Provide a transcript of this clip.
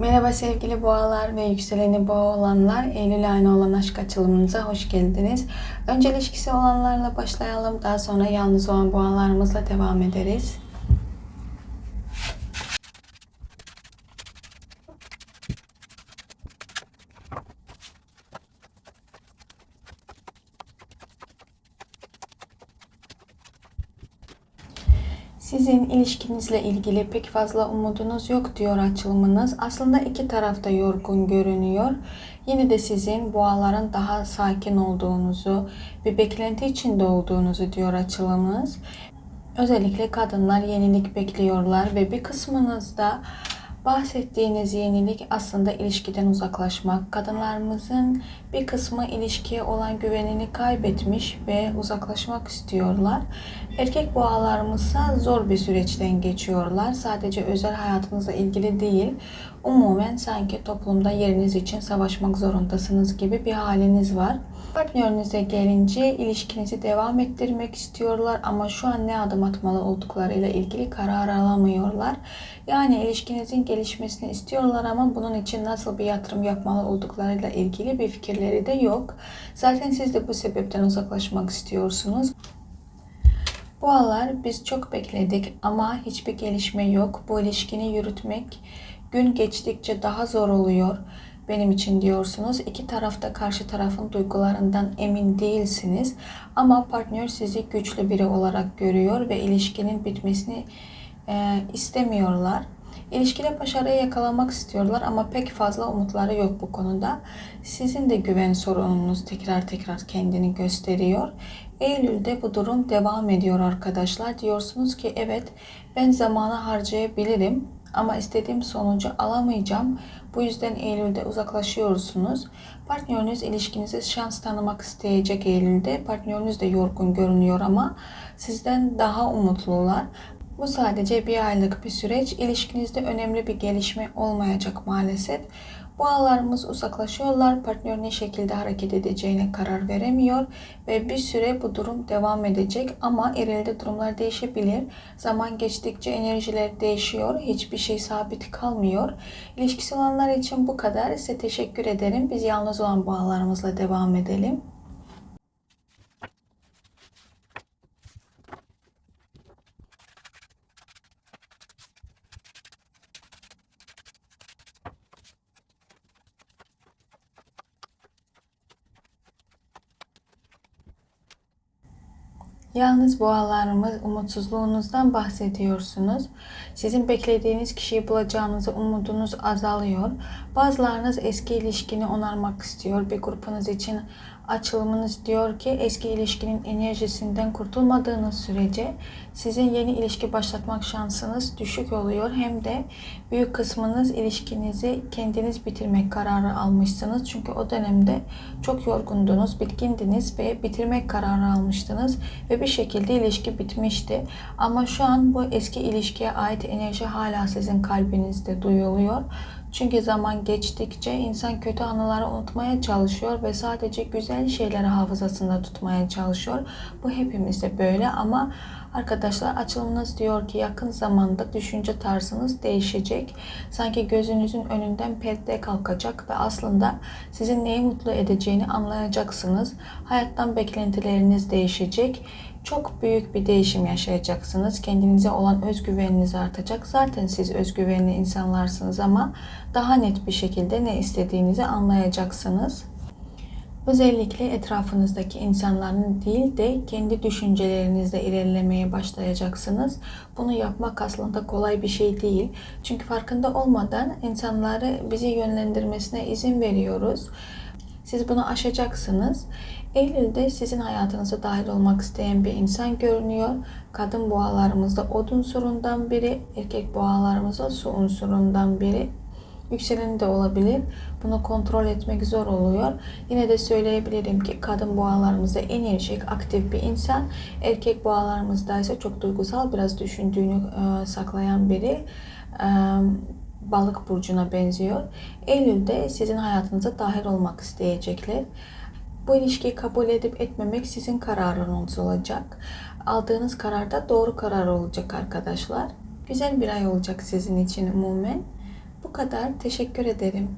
Merhaba sevgili boğalar ve yükseleni boğa olanlar. Eylül ayına olan aşk açılımınıza hoş geldiniz. Önce ilişkisi olanlarla başlayalım. Daha sonra yalnız olan boğalarımızla devam ederiz. Sizin ilişkinizle ilgili pek fazla umudunuz yok diyor açılımınız. Aslında iki tarafta yorgun görünüyor. Yine de sizin boğaların daha sakin olduğunuzu, bir beklenti içinde olduğunuzu diyor açılımınız. Özellikle kadınlar yenilik bekliyorlar ve bir kısmınızda bahsettiğiniz yenilik aslında ilişkiden uzaklaşmak. Kadınlarımızın bir kısmı ilişkiye olan güvenini kaybetmiş ve uzaklaşmak istiyorlar. Erkek boğalarımızsa zor bir süreçten geçiyorlar. Sadece özel hayatınızla ilgili değil, umumen sanki toplumda yeriniz için savaşmak zorundasınız gibi bir haliniz var. Partnerinize gelince ilişkinizi devam ettirmek istiyorlar ama şu an ne adım atmalı olduklarıyla ilgili karar alamıyorlar. Yani ilişkinizin gelişmesini istiyorlar ama bunun için nasıl bir yatırım yapmalı olduklarıyla ilgili bir fikirleri de yok. Zaten siz de bu sebepten uzaklaşmak istiyorsunuz. Boğalar biz çok bekledik ama hiçbir gelişme yok. Bu ilişkini yürütmek gün geçtikçe daha zor oluyor benim için diyorsunuz. İki tarafta karşı tarafın duygularından emin değilsiniz. Ama partner sizi güçlü biri olarak görüyor ve ilişkinin bitmesini e, istemiyorlar. İlişkide başarıyı yakalamak istiyorlar ama pek fazla umutları yok bu konuda. Sizin de güven sorununuz tekrar tekrar kendini gösteriyor. Eylül'de bu durum devam ediyor arkadaşlar. Diyorsunuz ki evet ben zamanı harcayabilirim ama istediğim sonucu alamayacağım. Bu yüzden Eylül'de uzaklaşıyorsunuz. Partneriniz ilişkinize şans tanımak isteyecek Eylül'de. Partneriniz de yorgun görünüyor ama sizden daha umutlular. Bu sadece bir aylık bir süreç. İlişkinizde önemli bir gelişme olmayacak maalesef. Boğalarımız uzaklaşıyorlar. Partner ne şekilde hareket edeceğine karar veremiyor ve bir süre bu durum devam edecek ama ileride durumlar değişebilir. Zaman geçtikçe enerjiler değişiyor. Hiçbir şey sabit kalmıyor. İlişkisi olanlar için bu kadar. Size teşekkür ederim. Biz yalnız olan boğalarımızla devam edelim. Yalnız boğalarımız umutsuzluğunuzdan bahsediyorsunuz. Sizin beklediğiniz kişiyi bulacağınızı umudunuz azalıyor. Bazılarınız eski ilişkini onarmak istiyor. Bir grupunuz için açılımınız diyor ki eski ilişkinin enerjisinden kurtulmadığınız sürece sizin yeni ilişki başlatmak şansınız düşük oluyor. Hem de büyük kısmınız ilişkinizi kendiniz bitirmek kararı almışsınız. Çünkü o dönemde çok yorgundunuz, bitkindiniz ve bitirmek kararı almıştınız ve bir şekilde ilişki bitmişti. Ama şu an bu eski ilişkiye ait enerji hala sizin kalbinizde duyuluyor. Çünkü zaman geçtikçe insan kötü anıları unutmaya çalışıyor ve sadece güzel şeyleri hafızasında tutmaya çalışıyor. Bu hepimizde böyle ama arkadaşlar açılımınız diyor ki yakın zamanda düşünce tarzınız değişecek. Sanki gözünüzün önünden perde kalkacak ve aslında sizin neyi mutlu edeceğini anlayacaksınız. Hayattan beklentileriniz değişecek çok büyük bir değişim yaşayacaksınız. Kendinize olan özgüveniniz artacak. Zaten siz özgüvenli insanlarsınız ama daha net bir şekilde ne istediğinizi anlayacaksınız. Özellikle etrafınızdaki insanların değil de kendi düşüncelerinizle ilerlemeye başlayacaksınız. Bunu yapmak aslında kolay bir şey değil. Çünkü farkında olmadan insanları bizi yönlendirmesine izin veriyoruz. Siz bunu aşacaksınız. Eylül'de sizin hayatınıza dahil olmak isteyen bir insan görünüyor. Kadın boğalarımızda odun unsurundan biri, erkek boğalarımızda su unsurundan biri. Yükseleni de olabilir. Bunu kontrol etmek zor oluyor. Yine de söyleyebilirim ki kadın boğalarımızda enerjik, aktif bir insan. Erkek boğalarımızda ise çok duygusal, biraz düşündüğünü e, saklayan biri. E, balık burcuna benziyor. Eylül'de sizin hayatınıza dahil olmak isteyecekler. Bu ilişkiyi kabul edip etmemek sizin kararınız olacak. Aldığınız karar da doğru karar olacak arkadaşlar. Güzel bir ay olacak sizin için umumen. Bu kadar. Teşekkür ederim.